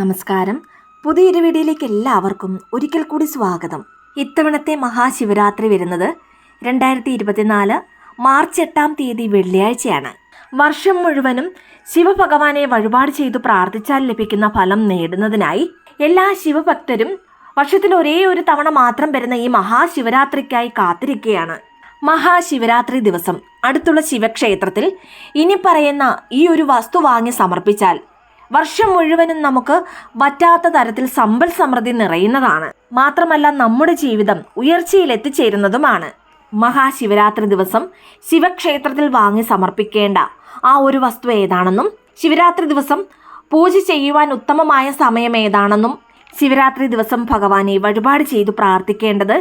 നമസ്കാരം. പുതിയൊരു വീഡിയോയിലേക്ക് എല്ലാവർക്കും ഒരിക്കൽ കൂടി സ്വാഗതം. ഇത്തവണത്തെ മഹാശിവരാത്രി വരുന്നത് രണ്ടായിരത്തി ഇരുപത്തിനാല് മാർച്ച് എട്ടാം തീയതി വെള്ളിയാഴ്ചയാണ്. വർഷം മുഴുവനും ശിവഭഗവാനെ വഴിപാട് ചെയ്തു പ്രാർത്ഥിച്ചാൽ ലഭിക്കുന്ന ഫലം നേടുന്നതിനായി എല്ലാ ശിവഭക്തരും വർഷത്തിൽ ഒരേ ഒരു തവണ മാത്രം വരുന്ന ഈ മഹാശിവരാത്രിക്കായി കാത്തിരിക്കുകയാണ്. മഹാശിവരാത്രി ദിവസം. അടുത്തുള്ള ശിവക്ഷേത്രത്തിൽ ഇനി പറയുന്ന ഈ ഒരു വസ്തു വാങ്ങി സമർപ്പിച്ചാൽ വർഷം മുഴുവനും നമുക്ക് വറ്റാത്ത തരത്തിൽ സമ്പൽ സമൃദ്ധി നിറയുന്നതാണ്. മാത്രമല്ല നമ്മുടെ ജീവിതം ഉയർച്ചയിൽ എത്തിച്ചേരുന്നതുമാണ്. മഹാശിവരാത്രി ദിവസം ശിവക്ഷേത്രത്തിൽ വാങ്ങി സമർപ്പിക്കേണ്ട ആ ഒരു വസ്തു ഏതാണെന്നും ശിവരാത്രി ദിവസം പൂജ ചെയ്യുവാൻ ഉത്തമമായ സമയം ഏതാണെന്നും ശിവരാത്രി ദിവസം ഭഗവാനെ വഴിപാട് ചെയ്തു പ്രാർത്ഥിക്കേണ്ടത്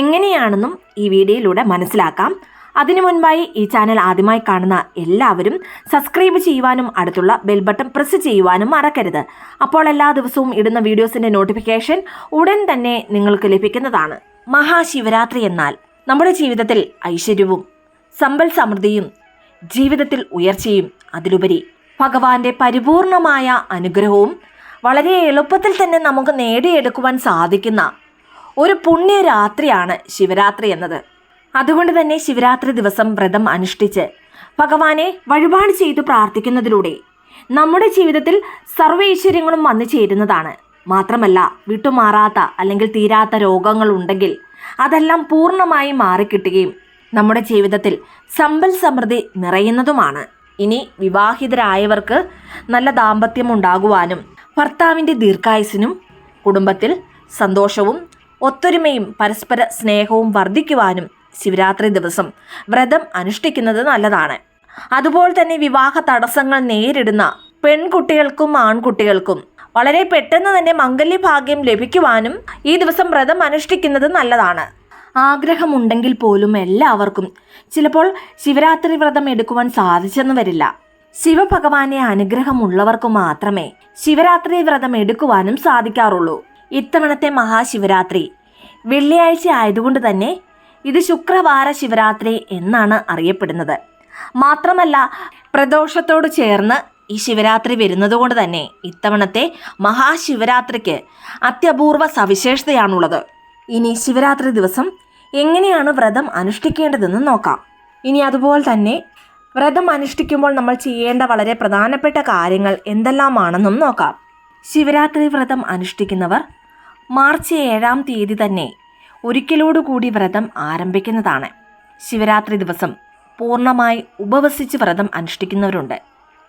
എങ്ങനെയാണെന്നും ഈ വീഡിയോയിലൂടെ മനസ്സിലാക്കാം. അതിനു മുൻപായി ഈ ചാനൽ ആദ്യമായി കാണുന്ന എല്ലാവരും സബ്സ്ക്രൈബ് ചെയ്യുവാനും അടുത്തുള്ള ബെൽ ബട്ടൺ പ്രസ് ചെയ്യുവാനും മറക്കരുത്. അപ്പോൾ എല്ലാ ദിവസവും ഇടുന്ന വീഡിയോസിന്റെ നോട്ടിഫിക്കേഷൻ ഉടൻ തന്നെ നിങ്ങൾക്ക് ലഭിക്കുന്നതാണ്. മഹാശിവരാത്രി എന്നാൽ നമ്മുടെ ജീവിതത്തിൽ ഐശ്വര്യവും സമ്പൽ സമൃദ്ധിയും ജീവിതത്തിൽ ഉയർച്ചയും അതിലുപരി ഭഗവാന്റെ പരിപൂർണമായ അനുഗ്രഹവും വളരെ എളുപ്പത്തിൽ തന്നെ നമുക്ക് നേടിയെടുക്കുവാൻ സാധിക്കുന്ന ഒരു പുണ്യരാത്രിയാണ് ശിവരാത്രി എന്നത്. അതുകൊണ്ട് തന്നെ ശിവരാത്രി ദിവസം വ്രതം അനുഷ്ഠിച്ച് ഭഗവാനെ വഴിപാട് ചെയ്തു പ്രാർത്ഥിക്കുന്നതിലൂടെ നമ്മുടെ ജീവിതത്തിൽ സർവൈശ്വര്യങ്ങളും വന്നു ചേരുന്നതാണ്. മാത്രമല്ല വിട്ടുമാറാത്ത അല്ലെങ്കിൽ തീരാത്ത രോഗങ്ങൾ ഉണ്ടെങ്കിൽ അതെല്ലാം പൂർണമായി മാറിക്കിട്ടുകയും നമ്മുടെ ജീവിതത്തിൽ സമ്പൽ സമൃദ്ധി നിറയുന്നതുമാണ്. ഇനി വിവാഹിതരായവർക്ക് നല്ല ദാമ്പത്യം ഉണ്ടാകുവാനും ഭർത്താവിന്റെ ദീർഘായുസിനും കുടുംബത്തിൽ സന്തോഷവും ഒത്തൊരുമയും പരസ്പര സ്നേഹവും വർദ്ധിക്കുവാനും ശിവരാത്രി ദിവസം വ്രതം അനുഷ്ഠിക്കുന്നത് നല്ലതാണ്. അതുപോലെ തന്നെ വിവാഹ തടസ്സങ്ങൾ നേരിടുന്ന പെൺകുട്ടികൾക്കും ആൺകുട്ടികൾക്കും വളരെ പെട്ടെന്ന് തന്നെ മംഗല്യഭാഗ്യം ലഭിക്കുവാനും ഈ ദിവസം വ്രതം അനുഷ്ഠിക്കുന്നത് നല്ലതാണ്. ആഗ്രഹമുണ്ടെങ്കിൽ പോലും എല്ലാവർക്കും ചിലപ്പോൾ ശിവരാത്രി വ്രതം എടുക്കുവാൻ സാധിച്ചെന്ന് വരില്ല. ശിവഭഗവാനെ അനുഗ്രഹമുള്ളവർക്ക് മാത്രമേ ശിവരാത്രി വ്രതം എടുക്കുവാനും സാധിക്കാറുള്ളൂ. ഇത്തവണത്തെ മഹാശിവരാത്രി വെള്ളിയാഴ്ച ആയതുകൊണ്ട് തന്നെ ഇത് ശുക്രവാര ശിവരാത്രി എന്നാണ് അറിയപ്പെടുന്നത്. മാത്രമല്ല പ്രദോഷത്തോട് ചേർന്ന് ഈ ശിവരാത്രി വരുന്നതുകൊണ്ട് തന്നെ ഇത്തവണത്തെ മഹാശിവരാത്രിക്ക് അത്യപൂർവ സവിശേഷതയാണുള്ളത്. ഇനി ശിവരാത്രി ദിവസം എങ്ങനെയാണ് വ്രതം അനുഷ്ഠിക്കേണ്ടതെന്ന് നോക്കാം. ഇനി അതുപോലെ തന്നെ വ്രതം അനുഷ്ഠിക്കുമ്പോൾ നമ്മൾ ചെയ്യേണ്ട വളരെ പ്രധാനപ്പെട്ട കാര്യങ്ങൾ എന്തെല്ലാമാണെന്നും നോക്കാം. ശിവരാത്രി വ്രതം അനുഷ്ഠിക്കുന്നവർ മാർച്ച് ഏഴാം തീയതി തന്നെ ഒരിക്കലോടുകൂടി വ്രതം ആരംഭിക്കുന്നതാണ്. ശിവരാത്രി ദിവസം പൂർണമായി ഉപവസിച്ച് വ്രതം അനുഷ്ഠിക്കുന്നവരുണ്ട്.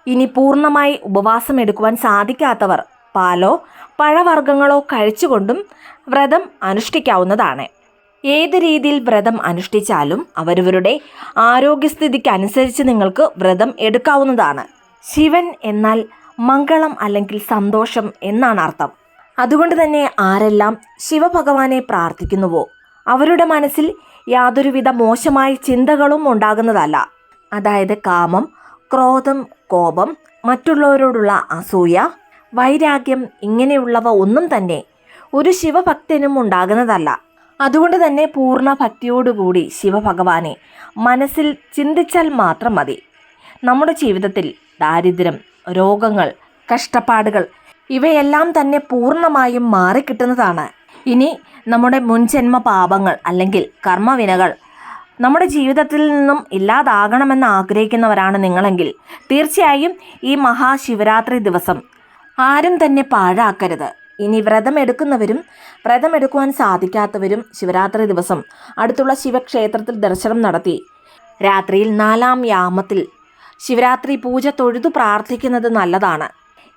ഇനി പൂർണമായി ഉപവാസം എടുക്കുവാൻ സാധിക്കാത്തവർ പാലോ പഴവർഗങ്ങളോ കഴിച്ചുകൊണ്ടും വ്രതം അനുഷ്ഠിക്കാവുന്നതാണ്. ഏത് രീതിയിൽ വ്രതം അനുഷ്ഠിച്ചാലും അവരവരുടെ ആരോഗ്യസ്ഥിതിക്കനുസരിച്ച് നിങ്ങൾക്ക് വ്രതം എടുക്കാവുന്നതാണ്. ശിവൻ എന്നാൽ മംഗളം അല്ലെങ്കിൽ സന്തോഷം എന്നാണ് അർത്ഥം അതുകൊണ്ട് തന്നെ ആരെല്ലാം ശിവഭഗവാനെ പ്രാർത്ഥിക്കുന്നുവോ? അവരുടെ മനസ്സിൽ യാതൊരുവിധ മോശമായ ചിന്തകളും ഉണ്ടാകുന്നതല്ല. അതായത് കാമം ക്രോധം കോപം മറ്റുള്ളവരോടുള്ള അസൂയ വൈരാഗ്യം ഇങ്ങനെയുള്ളവ ഒന്നും തന്നെ ഒരു ശിവഭക്തനും ഉണ്ടാകുന്നതല്ല. അതുകൊണ്ട് തന്നെ പൂർണ ഭക്തിയോടുകൂടി ശിവഭഗവാനെ മനസ്സിൽ ചിന്തിച്ചാൽ മാത്രം മതി. നമ്മുടെ ജീവിതത്തിൽ ദാരിദ്ര്യം രോഗങ്ങൾ കഷ്ടപ്പാടുകൾ ഇവയെല്ലാം തന്നെ പൂർണമായും മാറിക്കിട്ടുന്നതാണ്. ഇനി നമ്മുടെ മുൻജന്മ പാപങ്ങൾ അല്ലെങ്കിൽ കർമ്മവിനകൾ നമ്മുടെ ജീവിതത്തിൽ നിന്നും ഇല്ലാതാകണമെന്ന് ആഗ്രഹിക്കുന്നവരാണ് നിങ്ങളെങ്കിൽ തീർച്ചയായും ഈ മഹാശിവരാത്രി ദിവസം ആരും തന്നെ പാഴാക്കരുത്. ഇനി വ്രതം എടുക്കുന്നവരും വ്രതം സാധിക്കാത്തവരും ശിവരാത്രി ദിവസം അടുത്തുള്ള ശിവക്ഷേത്രത്തിൽ ദർശനം നടത്തി രാത്രിയിൽ നാലാം യാമത്തിൽ ശിവരാത്രി പൂജ തൊഴുതു പ്രാർത്ഥിക്കുന്നത് നല്ലതാണ്.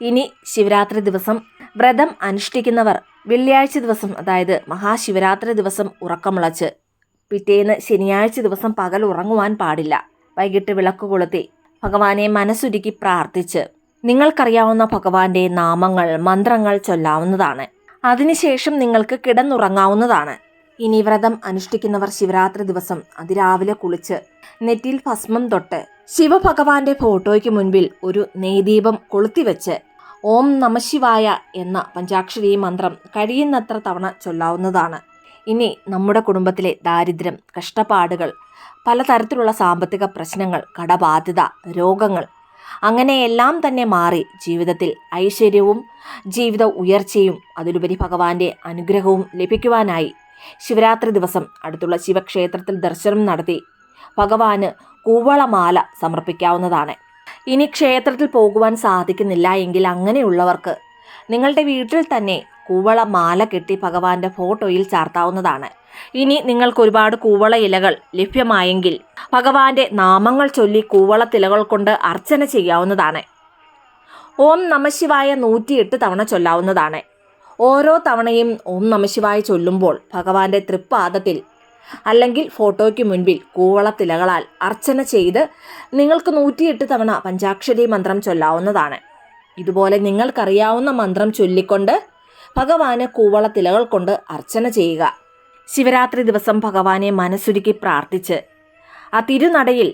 ഇനി ശിവരാത്രി ദിവസം വ്രതം അനുഷ്ഠിക്കുന്നവർ വെള്ളിയാഴ്ച ദിവസം അതായത് മഹാശിവരാത്രി ദിവസം ഉറക്കമുളച്ച്. പിറ്റേന്ന് ശനിയാഴ്ച ദിവസം പകൽ ഉറങ്ങുവാൻ പാടില്ല. വൈകിട്ട് വിളക്ക് കൊളുത്തി ഭഗവാനെ മനസ്സുരുക്കി പ്രാർത്ഥിച്ച്. നിങ്ങൾക്കറിയാവുന്ന ഭഗവാന്റെ നാമങ്ങൾ മന്ത്രങ്ങൾ ചൊല്ലാവുന്നതാണ്. അതിനുശേഷം നിങ്ങൾക്ക് കിടന്നുറങ്ങാവുന്നതാണ്. ഇനി വ്രതം അനുഷ്ഠിക്കുന്നവർ ശിവരാത്രി ദിവസം അതിരാവിലെ കുളിച്ച് നെറ്റിയിൽ ഭസ്മം തൊട്ട് ശിവഭഗവാന്റെ ഫോട്ടോയ്ക്ക് മുൻപിൽ ഒരു നെയ്ദീപം കൊളുത്തിവെച്ച് ഓം നമശിവായ എന്ന പഞ്ചാക്ഷരി മന്ത്രം കഴിയുന്നത്ര തവണ ചൊല്ലാവുന്നതാണ്. ഇനി നമ്മുടെ കുടുംബത്തിലെ ദാരിദ്ര്യം കഷ്ടപ്പാടുകൾ പലതരത്തിലുള്ള സാമ്പത്തിക പ്രശ്നങ്ങൾ കടബാധ്യത രോഗങ്ങൾ അങ്ങനെയെല്ലാം തന്നെ മാറി ജീവിതത്തിൽ ഐശ്വര്യവും ജീവിത ഉയർച്ചയും അതിലുപരി ഭഗവാന്റെ അനുഗ്രഹവും ലഭിക്കുവാനായി ശിവരാത്രി ദിവസം അടുത്തുള്ള ശിവക്ഷേത്രത്തിൽ ദർശനം നടത്തി ഭഗവാന് കൂവളമാല സമർപ്പിക്കാവുന്നതാണ്. ഇനി ക്ഷേത്രത്തിൽ പോകുവാൻ സാധിക്കുന്നില്ല എങ്കിൽ അങ്ങനെയുള്ളവർക്ക് നിങ്ങളുടെ വീട്ടിൽ തന്നെ കൂവള മാല കെട്ടി ഭഗവാന്റെ ഫോട്ടോയിൽ ചാർത്താവുന്നതാണ്. ഇനി നിങ്ങൾക്ക് ഒരുപാട് കൂവള ഇലകൾ ലഭ്യമായെങ്കിൽ ഭഗവാന്റെ നാമങ്ങൾ ചൊല്ലി കൂവള തിലകൾ കൊണ്ട് അർച്ചന ചെയ്യാവുന്നതാണ്. ഓം നമശിവായ നൂറ്റിയെട്ട് തവണ ചൊല്ലാവുന്നതാണ്. ഓരോ തവണയും ഓം നമശിവായ ചൊല്ലുമ്പോൾ ഭഗവാന്റെ തൃപ്പാദത്തിൽ അല്ലെങ്കിൽ ഫോട്ടോയ്ക്ക് മുൻപിൽ കൂവളത്തിലകളാൽ അർച്ചന ചെയ്ത് നിങ്ങൾക്ക് നൂറ്റിയെട്ട് തവണ പഞ്ചാക്ഷരി മന്ത്രം ചൊല്ലാവുന്നതാണ്. ഇതുപോലെ നിങ്ങൾക്കറിയാവുന്ന മന്ത്രം ചൊല്ലിക്കൊണ്ട് ഭഗവാന് കൂവളത്തിലകൾ തിലകൾ കൊണ്ട് അർച്ചന ചെയ്യുക. ശിവരാത്രി ദിവസം ഭഗവാനെ മനസ്സുരുക്കി പ്രാർത്ഥിച്ച് ആ തിരുനടയിൽ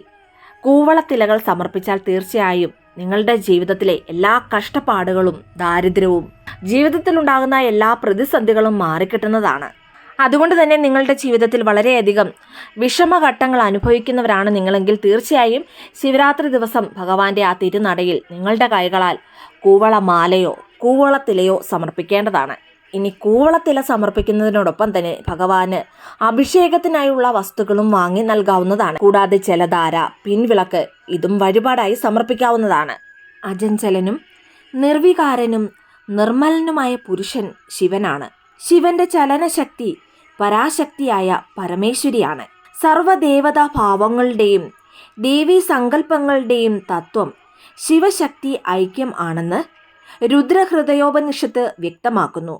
കൂവളത്തിലകൾ സമർപ്പിച്ചാൽ തീർച്ചയായും നിങ്ങളുടെ ജീവിതത്തിലെ എല്ലാ കഷ്ടപ്പാടുകളും ദാരിദ്ര്യവും ജീവിതത്തിലുണ്ടാകുന്ന എല്ലാ പ്രതിസന്ധികളും മാറിക്കിട്ടുന്നതാണ്. അതുകൊണ്ട് തന്നെ നിങ്ങളുടെ ജീവിതത്തിൽ വളരെയധികം വിഷമഘട്ടങ്ങൾ അനുഭവിക്കുന്നവരാണ് നിങ്ങളെങ്കിൽ തീർച്ചയായും ശിവരാത്രി ദിവസം ഭഗവാന്റെ ആ തിരുനടയിൽ നിങ്ങളുടെ കൈകളാൽ കൂവളമാലയോ കൂവളത്തിലയോ സമർപ്പിക്കേണ്ടതാണ്. ഇനി കൂവളത്തില സമർപ്പിക്കുന്നതിനോടൊപ്പം തന്നെ ഭഗവാന് അഭിഷേകത്തിനായുള്ള വസ്തുക്കളും വാങ്ങി നൽകാവുന്നതാണ്. കൂടാതെ ജലധാര പിൻവിളക്ക് ഇതും വഴിപാടായി സമർപ്പിക്കാവുന്നതാണ്. അജഞ്ചലനും നിർവികാരനും നിർമ്മലനുമായ പുരുഷൻ ശിവനാണ്. ശിവന്റെ ചലനശക്തി പരാശക്തിയായ പരമേശ്വരിയാണ്. സർവദേവതാ ഭാവങ്ങളുടെയും ദേവീ സങ്കല്പങ്ങളുടെയും തത്വം ശിവശക്തി ഐക്യം ആണെന്ന് രുദ്രഹൃദയോപനിഷത്ത് വ്യക്തമാക്കുന്നു.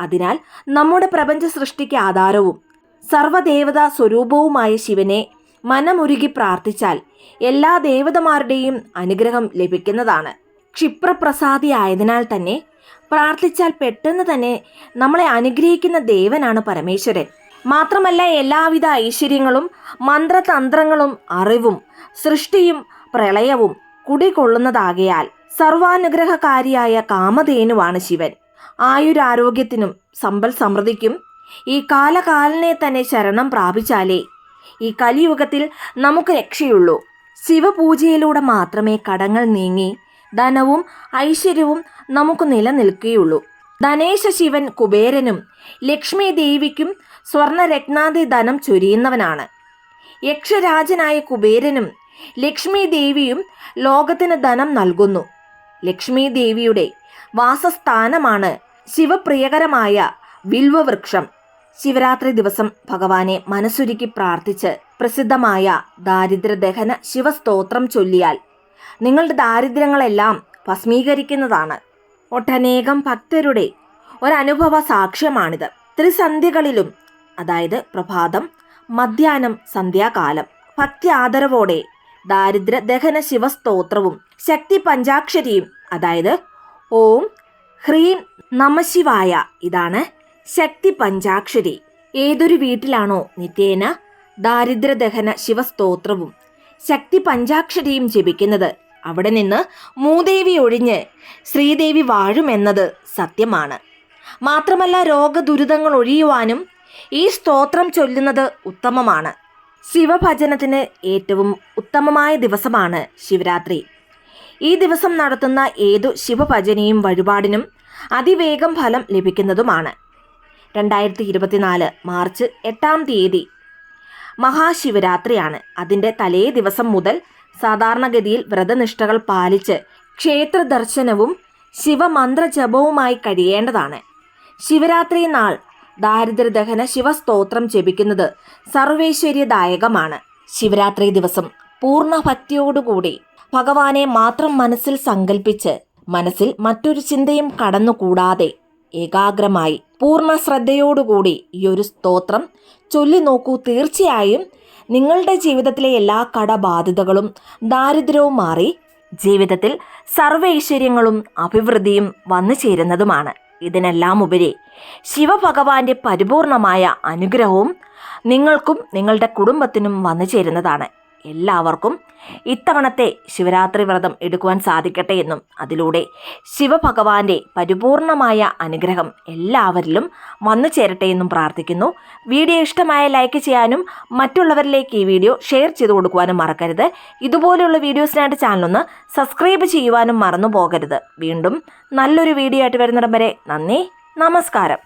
അതിനാൽ നമ്മുടെ പ്രപഞ്ച സൃഷ്ടിക്ക് ആധാരവും സർവദേവതാ സ്വരൂപവുമായ ശിവനെ മനമുരുകി പ്രാർത്ഥിച്ചാൽ എല്ലാ ദേവതമാരുടെയും അനുഗ്രഹം ലഭിക്കുന്നതാണ്. ക്ഷിപ്രപ്രസാദിയായതിനാൽ തന്നെ പ്രാർത്ഥിച്ചാൽ പെട്ടെന്ന് തന്നെ നമ്മളെ അനുഗ്രഹിക്കുന്ന ദേവനാണ് പരമേശ്വരൻ. മാത്രമല്ല എല്ലാവിധ ഐശ്വര്യങ്ങളും മന്ത്രതന്ത്രങ്ങളും അറിവും സൃഷ്ടിയും പ്രളയവും കുടികൊള്ളുന്നതാകയാൽ സർവാനുഗ്രഹകാരിയായ കാമധേനുവാണ് ശിവൻ. ആയുരാരോഗ്യത്തിനും സമ്പൽ സമൃദ്ധിക്കും ഈ കാലകാലനെ തന്നെ ശരണം പ്രാപിച്ചാലേ ഈ കലിയുഗത്തിൽ നമുക്ക് രക്ഷയുള്ളൂ. ശിവപൂജയിലൂടെ മാത്രമേ കടങ്ങൾ നീങ്ങി ധനവും ഐശ്വര്യവും നമുക്ക് നിലനിൽക്കുകയുള്ളൂ. ധനേശ ശിവൻ കുബേരനും ലക്ഷ്മി ദേവിക്കും സ്വർണരത്നാദി ധനം ചൊരിയുന്നവനാണ്. യക്ഷരാജനായ കുബേരനും ലക്ഷ്മി ദേവിയും ലോകത്തിന് ധനം നൽകുന്നു. ലക്ഷ്മി ദേവിയുടെ വാസസ്ഥാനമാണ് ശിവപ്രിയകരമായ വിൽവവൃക്ഷം. ശിവരാത്രി ദിവസം ഭഗവാനെ മനസ്സുരുക്കി പ്രാർത്ഥിച്ച് പ്രസിദ്ധമായ ദാരിദ്ര്യദഹന ശിവസ്തോത്രം ചൊല്ലിയാൽ നിങ്ങളുടെ ദാരിദ്ര്യങ്ങളെല്ലാം ഭസ്മീകരിക്കുന്നതാണ്. ഒട്ടനേകം ഭക്തരുടെ ഒരനുഭവ സാക്ഷ്യമാണിത്. ത്രിസന്ധ്യകളിലും അതായത് പ്രഭാതം മധ്യാനം സന്ധ്യാകാലം ഭക്തി ആദരവോടെ ദാരിദ്ര്യ ദഹന ശിവസ്തോത്രവും ശക്തി പഞ്ചാക്ഷരിയും അതായത് ഓം ഹ്രീം നമശിവായ ഇതാണ് ശക്തി പഞ്ചാക്ഷരി. ഏതൊരു വീട്ടിലാണോ നിത്യേന ദാരിദ്ര്യദഹന ശിവസ്തോത്രവും ശക്തി പഞ്ചാക്ഷരിയും ജപിക്കുന്നത് അവിടെ നിന്ന് മൂദേവി ഒഴിഞ്ഞ് ശ്രീദേവി വാഴുമെന്നത് സത്യമാണ്. മാത്രമല്ല രോഗദുരിതങ്ങൾ ഒഴിയുവാനും ഈ സ്തോത്രം ചൊല്ലുന്നത് ഉത്തമമാണ്. ശിവഭജനത്തിന് ഏറ്റവും ഉത്തമമായ ദിവസമാണ് ശിവരാത്രി. ഈ ദിവസം നടത്തുന്ന ഏതു ശിവഭജനയും വഴിപാടിനും അതിവേഗം ഫലം ലഭിക്കുന്നതുമാണ്. രണ്ടായിരത്തി ഇരുപത്തിനാല് മാർച്ച് എട്ടാം തീയതി മഹാശിവരാത്രിയാണ്. അതിന്റെ തലേ ദിവസം മുതൽ സാധാരണഗതിയിൽ വ്രതനിഷ്ഠകൾ പാലിച്ച് ക്ഷേത്ര ദർശനവും ശിവമന്ത്ര ജപവുമായി കഴിയേണ്ടതാണ്. ശിവരാത്രി നാൾ ദാരിദ്ര്യദഹന ശിവസ്തോത്രം ജപിക്കുന്നത് സർവേശ്വര്യദായകമാണ്. ശിവരാത്രി ദിവസം പൂർണ ഭക്തിയോടുകൂടി ഭഗവാനെ മാത്രം മനസ്സിൽ സങ്കല്പിച്ച് മനസ്സിൽ മറ്റൊരു ചിന്തയും കടന്നുകൂടാതെ ഏകാഗ്രമായി പൂർണ ശ്രദ്ധയോടുകൂടി ഈ ഒരു സ്തോത്രം ചൊല്ലി നോക്കൂ തീർച്ചയായും നിങ്ങളുടെ ജീവിതത്തിലെ എല്ലാ കടബാധ്യതകളും ദാരിദ്ര്യവും മാറി ജീവിതത്തിൽ സർവൈശ്വര്യങ്ങളും അഭിവൃദ്ധിയും വന്നു ചേരുന്നതുമാണ്. ഇതിനെല്ലാം ഉപരി ശിവഭഗവാന്റെ പരിപൂർണമായ അനുഗ്രഹവും നിങ്ങൾക്കും നിങ്ങളുടെ കുടുംബത്തിനും വന്നു ചേരുന്നതാണ്. എല്ലാവർക്കും ഇത്തവണത്തെ ശിവരാത്രി വ്രതം എടുക്കുവാൻ സാധിക്കട്ടെ എന്നും അതിലൂടെ ശിവഭഗവാന്റെ പരിപൂർണമായ അനുഗ്രഹം എല്ലാവരിലും വന്നു ചേരട്ടെ എന്നും പ്രാർത്ഥിക്കുന്നു. വീഡിയോ ഇഷ്ടമായ ലൈക്ക് ചെയ്യാനും മറ്റുള്ളവരിലേക്ക് ഈ വീഡിയോ ഷെയർ ചെയ്തു കൊടുക്കുവാനും മറക്കരുത്. ഇതുപോലെയുള്ള വീഡിയോസിനായിട്ട് ചാനലൊന്ന് സബ്സ്ക്രൈബ് ചെയ്യുവാനും മറന്നു പോകരുത് വീണ്ടും നല്ലൊരു വീഡിയോ ആയിട്ട് വരുന്നിടം വരെ നന്ദി നമസ്കാരം.